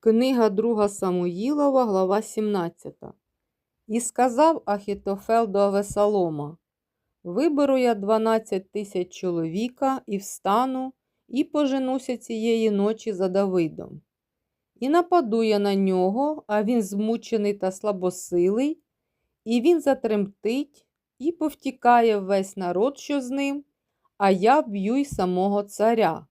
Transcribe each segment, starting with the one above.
Книга 2 Самуїлова, глава 17. І сказав Ахітофел до Авесалома: Виберу я 12 тисяч чоловіка і встану, і поженуся цієї ночі за Давидом. І нападу я на нього, а він змучений та слабосилий, і він затремтить, і повтікає весь народ, що з ним, а я б'ю й самого царя.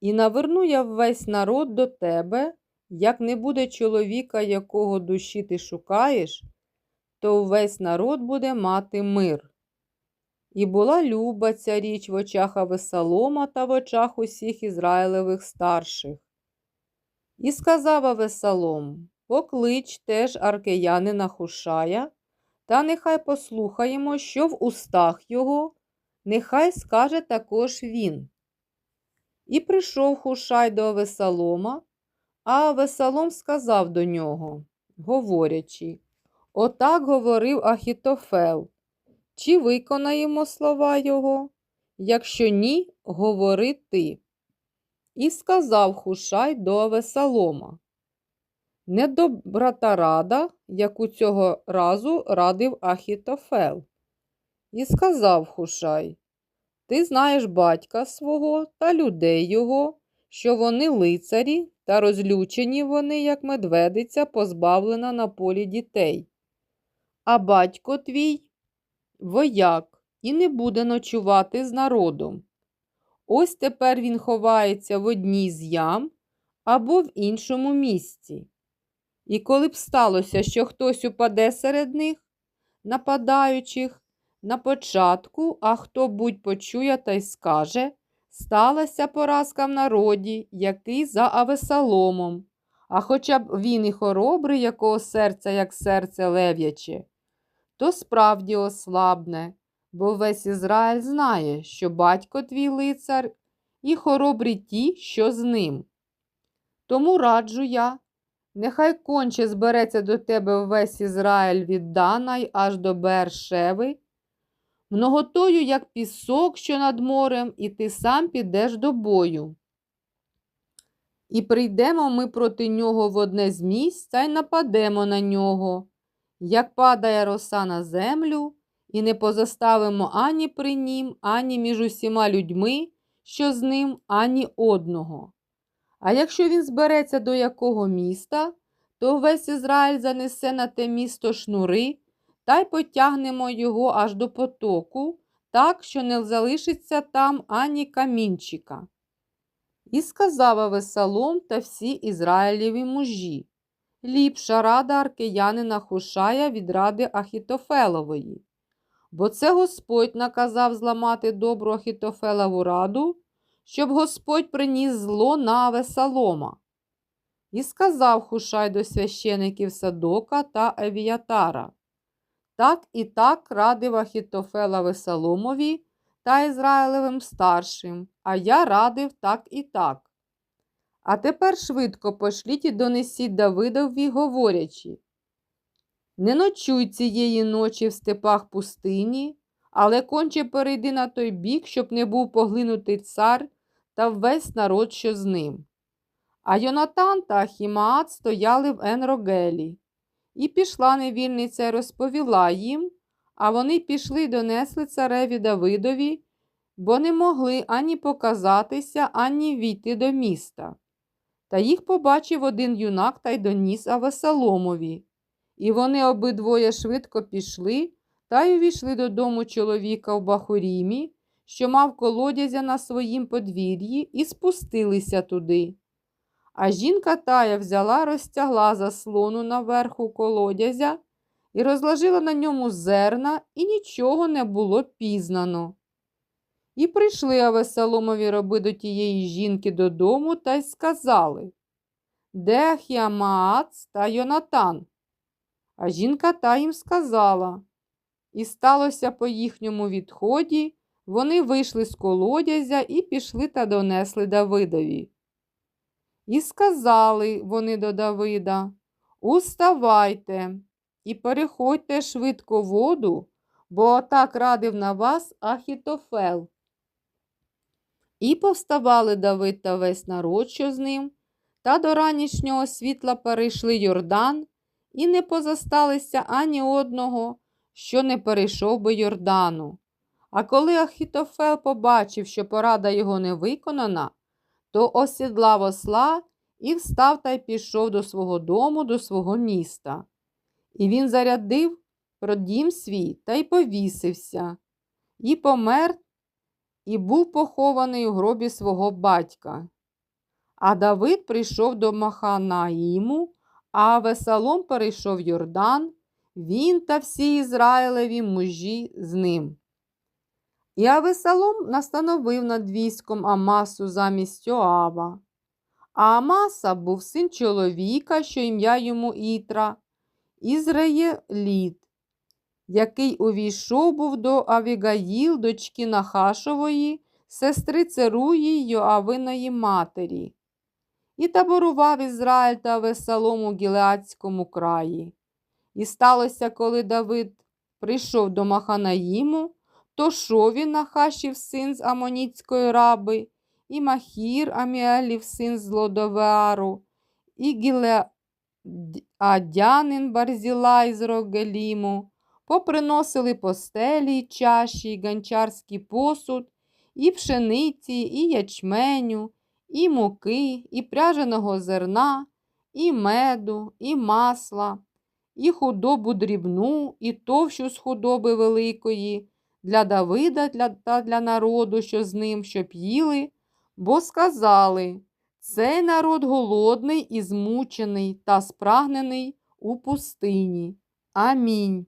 І наверну я весь народ до тебе, як не буде чоловіка, якого душі ти шукаєш, то весь народ буде мати мир. І була люба ця річ в очах Авесалома та в очах усіх Ізраїлевих старших. І сказав Авесалом, поклич теж аркеянина Хушая, та нехай послухаємо, що в устах його, нехай скаже також він. І прийшов Хушай до Авесалома, а Авесалом сказав до нього, говорячи, отак говорив Ахітофел, чи виконаємо слова його? Якщо ні, говори ти. І сказав Хушай до Авесалома, недобра та рада, яку цього разу радив Ахітофел. І сказав Хушай, ти знаєш батька свого та людей його, що вони лицарі, та розлючені вони, як медведиця, позбавлена на полі дітей. А батько твій вояк і не буде ночувати з народом. Ось тепер він ховається в одній з ям або в іншому місці. І коли б сталося, що хтось упаде серед них, нападаючих, на початку, а хто будь почує та й скаже, сталася поразка в народі, який за Авесаломом, а хоча б він і хоробрий, якого серця, як серце лев'яче, то справді ослабне, бо весь Ізраїль знає, що батько твій лицар і хоробрі ті, що з ним. Тому раджу я, нехай конче збереться до тебе весь Ізраїль від Дана й аж до Бершеви, многотою, як пісок, що над морем, і ти сам підеш до бою. І прийдемо ми проти нього в одне з місць та й нападемо на нього, як падає роса на землю, і не позаставимо ані при нім, ані між усіма людьми, що з ним, ані одного. А якщо він збереться до якого міста, то весь Ізраїль занесе на те місто шнури та й потягнемо його аж до потоку, так, що не залишиться там ані камінчика. І сказав Авесалом та всі Ізраїлєві мужі. Ліпша рада аркеянина Хушая від ради Ахітофелової. Бо це Господь наказав зламати добру Ахітофелову раду, щоб Господь приніс зло на Авесалома. І сказав Хушай до священиків Садока та Евіятара. Так і так радив Ахітофела Весоломові та Ізраїлевим старшим, а я радив так і так. А тепер швидко пошліть і донесіть Давидові, говорячи. Не ночуй цієї ночі в степах пустині, але конче перейди на той бік, щоб не був поглинутий цар та весь народ, що з ним. А Йонатан та Ахімаат стояли в Енрогелі. І пішла невільниця розповіла їм, а вони пішли й донесли цареві Давидові, бо не могли ані показатися, ані війти до міста. Та їх побачив один юнак та й доніс Авесаломові. І вони обидвоє швидко пішли та й увійшли додому чоловіка в Бахурімі, що мав колодязя на своїм подвір'ї, і спустилися туди. А жінка тая взяла, розтягла заслону наверху колодязя і розложила на ньому зерна, і нічого не було пізнано. І прийшли Авесоломові роби до тієї жінки додому та й сказали Де Ахіамаац та Йонатан? А жінка та їм сказала. І сталося по їхньому відході, вони вийшли з колодязя і пішли та донесли Давидові. І сказали вони до Давида Уставайте і переходьте швидко воду, бо так радив на вас Ахітофел. І повставали Давид та весь народ, що з ним, та до ранішнього світла перейшли Йордан і не позасталися ані одного, що не перейшов би Йордану. А коли Ахітофел побачив, що порада його не виконана, то осідлав осла і встав та й пішов до свого дому, до свого міста. І він зарядив про дім свій та й повісився, і помер, і був похований у гробі свого батька. А Давид прийшов до Маханаїму, а Весалом перейшов Йордан, він та всі Ізраїлеві мужі з ним. І Авесалом настановив над військом Амасу замість Йоава. А Амаса був син чоловіка, що ім'я йому Ітра, Ізраїліт, який увійшов був до Авігаїл, дочки Нахашової, сестри Церуї Йоавиної матері. І таборував Ізраїль та Весалом у Гілеадському краї. І сталося, коли Давид прийшов до Маханаїму, то Шові Нахашів син з Амоніцької раби, і Махір Аміелів син з Лодовеару, і Гілеадянин Барзілай з Рогеліму, поприносили постелі, чаші, й ганчарський посуд, і пшениці, і ячменю, і муки, і пряженого зерна, і меду, і масла, і худобу дрібну, і товщу з худоби великої, для Давида для, та для народу, що з ним, щоб їли, бо сказали цей народ голодний і змучений та спрагнений у пустині. Амінь.